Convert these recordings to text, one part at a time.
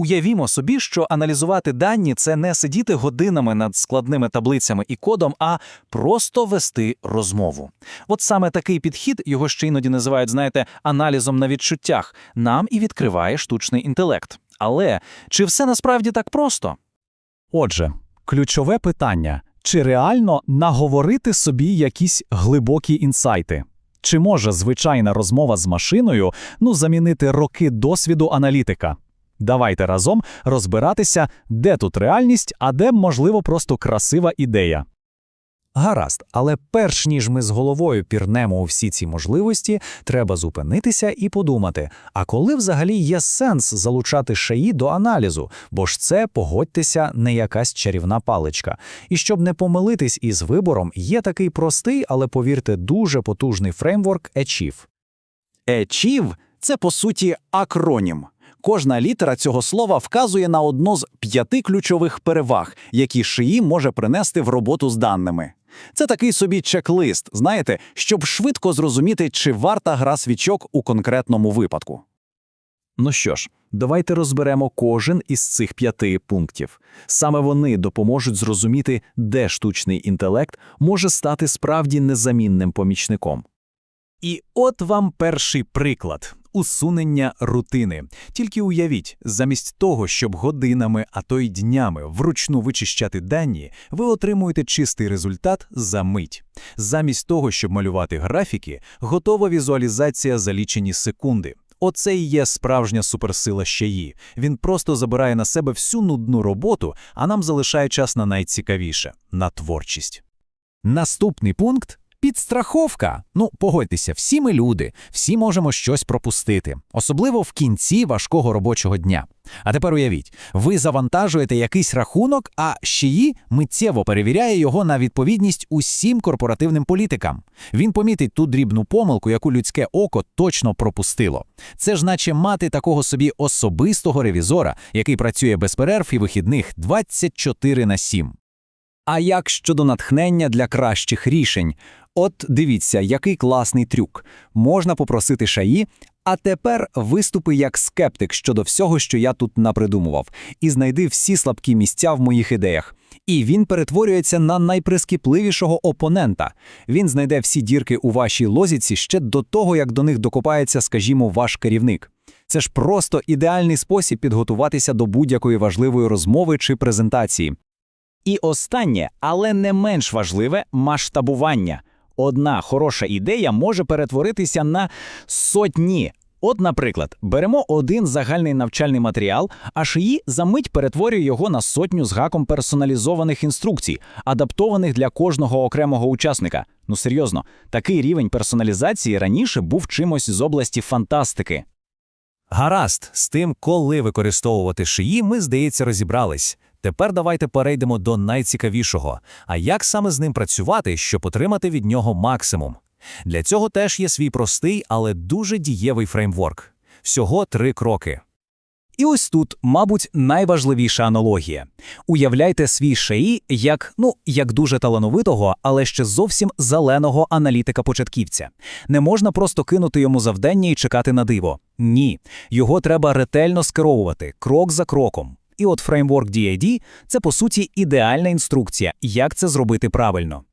Уявімо собі, що аналізувати дані це не сидіти годинами над складними таблицями і кодом, а просто вести розмову. От саме такий підхід, його ще іноді називають, знаєте, аналізом на відчуттях, нам і відкриває штучний інтелект. Але чи все насправді так просто? Отже, ключове питання: чи реально наговорити собі якісь глибокі інсайти? Чи може звичайна розмова з машиною ну замінити роки досвіду аналітика? Давайте разом розбиратися, де тут реальність, а де, можливо, просто красива ідея. Гаразд, але перш ніж ми з головою пірнемо у всі ці можливості, треба зупинитися і подумати: а коли взагалі є сенс залучати шаї до аналізу, бо ж це, погодьтеся, не якась чарівна паличка. І щоб не помилитись із вибором, є такий простий, але повірте, дуже потужний фреймворк Achieve. Achieve – це, по суті, акронім. Кожна літера цього слова вказує на одну з п'яти ключових переваг, які шиї може принести в роботу з даними. Це такий собі чек-лист, знаєте, щоб швидко зрозуміти, чи варта гра свічок у конкретному випадку. Ну що ж, давайте розберемо кожен із цих п'яти пунктів. Саме вони допоможуть зрозуміти, де штучний інтелект може стати справді незамінним помічником. І от вам перший приклад усунення рутини. Тільки уявіть, замість того, щоб годинами, а то й днями вручну вичищати дані, ви отримуєте чистий результат за мить. Замість того, щоб малювати графіки, готова візуалізація за лічені секунди. Оце і є справжня суперсила щаї. Він просто забирає на себе всю нудну роботу, а нам залишає час на найцікавіше на творчість. Наступний пункт підстраховка. Ну, погодьтеся, всі ми люди, всі можемо щось пропустити, особливо в кінці важкого робочого дня. А тепер уявіть, ви завантажуєте якийсь рахунок, а щиї миттєво перевіряє його на відповідність усім корпоративним політикам. Він помітить ту дрібну помилку, яку людське око точно пропустило. Це ж наче мати такого собі особистого ревізора, який працює без перерв і вихідних 24 на 7. А як щодо натхнення для кращих рішень? От дивіться, який класний трюк. Можна попросити шаї, а тепер виступи як скептик щодо всього, що я тут напридумував, і знайди всі слабкі місця в моїх ідеях. І він перетворюється на найприскіпливішого опонента. Він знайде всі дірки у вашій лозіці ще до того, як до них докопається, скажімо, ваш керівник. Це ж просто ідеальний спосіб підготуватися до будь-якої важливої розмови чи презентації. І останнє, але не менш важливе масштабування. Одна хороша ідея може перетворитися на сотні. От, наприклад, беремо один загальний навчальний матеріал, а шиї за мить перетворює його на сотню з гаком персоналізованих інструкцій, адаптованих для кожного окремого учасника. Ну серйозно, такий рівень персоналізації раніше був чимось з області фантастики. Гаразд, з тим, коли використовувати шиї, ми, здається, розібрались. Тепер давайте перейдемо до найцікавішого. А як саме з ним працювати, щоб отримати від нього максимум? Для цього теж є свій простий, але дуже дієвий фреймворк. Всього три кроки. І ось тут, мабуть, найважливіша аналогія. Уявляйте свій шеї як, ну, як дуже талановитого, але ще зовсім зеленого аналітика-початківця. Не можна просто кинути йому завдання і чекати на диво. Ні, його треба ретельно скеровувати, крок за кроком. І от фреймворк DID – це, по суті, ідеальна інструкція, як це зробити правильно.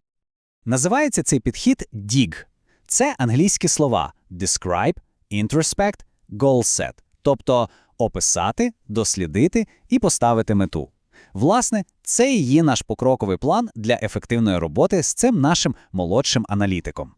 Називається цей підхід DIG. Це англійські слова Describe, Introspect, Goal Set. Тобто описати, дослідити і поставити мету. Власне, це і є наш покроковий план для ефективної роботи з цим нашим молодшим аналітиком.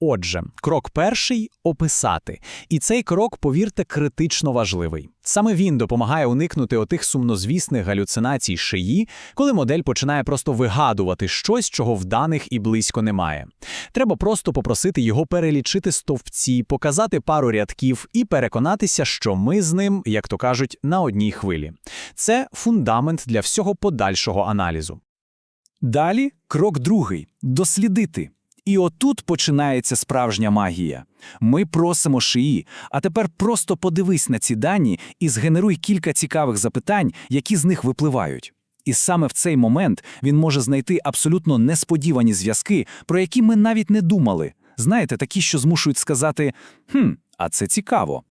Отже, крок перший описати. І цей крок, повірте, критично важливий. Саме він допомагає уникнути отих сумнозвісних галюцинацій шиї, коли модель починає просто вигадувати щось, чого в даних і близько немає. Треба просто попросити його перелічити стовпці, показати пару рядків і переконатися, що ми з ним, як то кажуть, на одній хвилі. Це фундамент для всього подальшого аналізу. Далі крок другий дослідити. І отут починається справжня магія. Ми просимо шиї, а тепер просто подивись на ці дані і згенеруй кілька цікавих запитань, які з них випливають. І саме в цей момент він може знайти абсолютно несподівані зв'язки, про які ми навіть не думали. Знаєте, такі, що змушують сказати: «Хм, а це цікаво.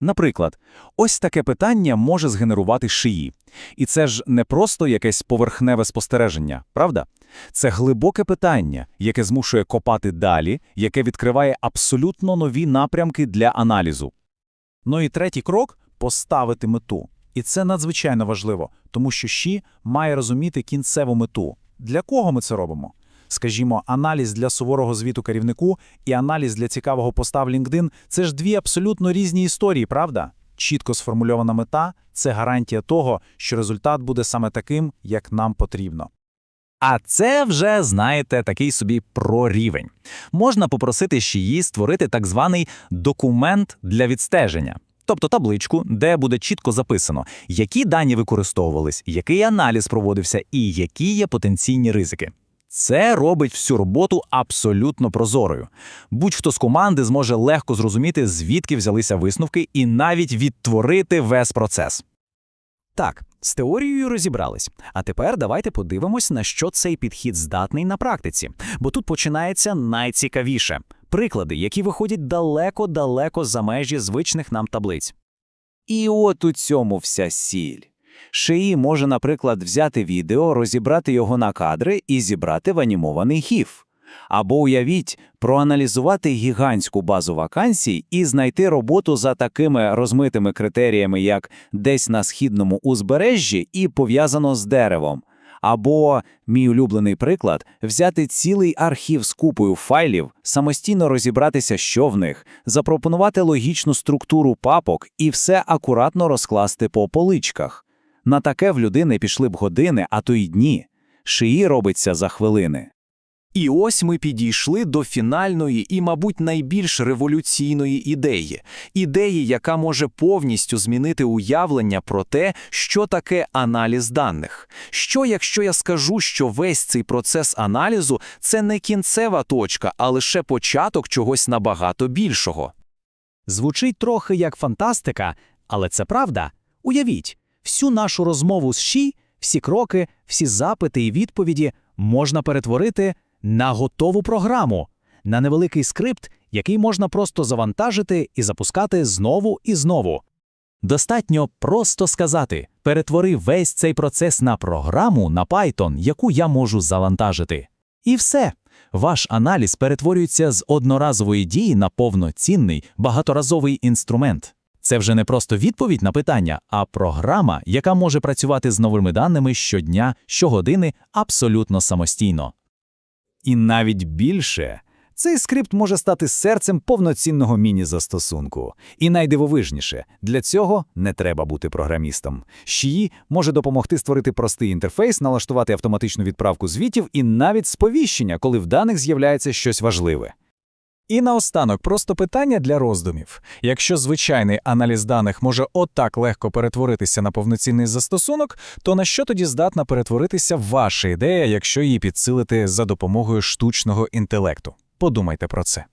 Наприклад, ось таке питання може згенерувати шиї. І це ж не просто якесь поверхневе спостереження, правда? Це глибоке питання, яке змушує копати далі, яке відкриває абсолютно нові напрямки для аналізу. Ну і третій крок – поставити мету. І це надзвичайно важливо, тому що ЩІ має розуміти кінцеву мету. Для кого ми це робимо? Скажімо, аналіз для суворого звіту керівнику і аналіз для цікавого поста в LinkedIn – це ж дві абсолютно різні історії, правда? Чітко сформульована мета – це гарантія того, що результат буде саме таким, як нам потрібно. А це вже, знаєте, такий собі прорівень. Можна попросити ще її створити так званий документ для відстеження. Тобто табличку, де буде чітко записано, які дані використовувались, який аналіз проводився і які є потенційні ризики. Це робить всю роботу абсолютно прозорою. Будь-хто з команди зможе легко зрозуміти, звідки взялися висновки, і навіть відтворити весь процес. Так, з теорією розібрались. А тепер давайте подивимось, на що цей підхід здатний на практиці. Бо тут починається найцікавіше приклади, які виходять далеко-далеко за межі звичних нам таблиць. І от у цьому вся сіль. Шиї може, наприклад, взяти відео, розібрати його на кадри і зібрати в анімований гіф. Або уявіть, проаналізувати гігантську базу вакансій і знайти роботу за такими розмитими критеріями, як десь на східному узбережжі і пов'язано з деревом. Або, мій улюблений приклад, взяти цілий архів з купою файлів, самостійно розібратися, що в них, запропонувати логічну структуру папок і все акуратно розкласти по поличках. На таке в людини пішли б години, а то й дні. Шиї робиться за хвилини. І ось ми підійшли до фінальної і, мабуть, найбільш революційної ідеї. Ідеї, яка може повністю змінити уявлення про те, що таке аналіз даних. Що, якщо я скажу, що весь цей процес аналізу – це не кінцева точка, а лише початок чогось набагато більшого? Звучить трохи як фантастика, але це правда. Уявіть, всю нашу розмову з ЩІ, всі кроки, всі запити і відповіді можна перетворити на готову програму, на невеликий скрипт, який можна просто завантажити і запускати знову і знову. Достатньо просто сказати: перетвори весь цей процес на програму на Python, яку я можу завантажити. І все. Ваш аналіз перетворюється з одноразової дії на повноцінний багаторазовий інструмент. Це вже не просто відповідь на питання, а програма, яка може працювати з новими даними щодня, щогодини абсолютно самостійно. І навіть більше. Цей скрипт може стати серцем повноцінного міні-застосунку. І найдивовижніше, для цього не треба бути програмістом. Шії може допомогти створити простий інтерфейс, налаштувати автоматичну відправку звітів і навіть сповіщення, коли в даних з'являється щось важливе. І наостанок просто питання для роздумів. Якщо звичайний аналіз даних може отак легко перетворитися на повноцінний застосунок, то на що тоді здатна перетворитися ваша ідея, якщо її підсилити за допомогою штучного інтелекту? Подумайте про це.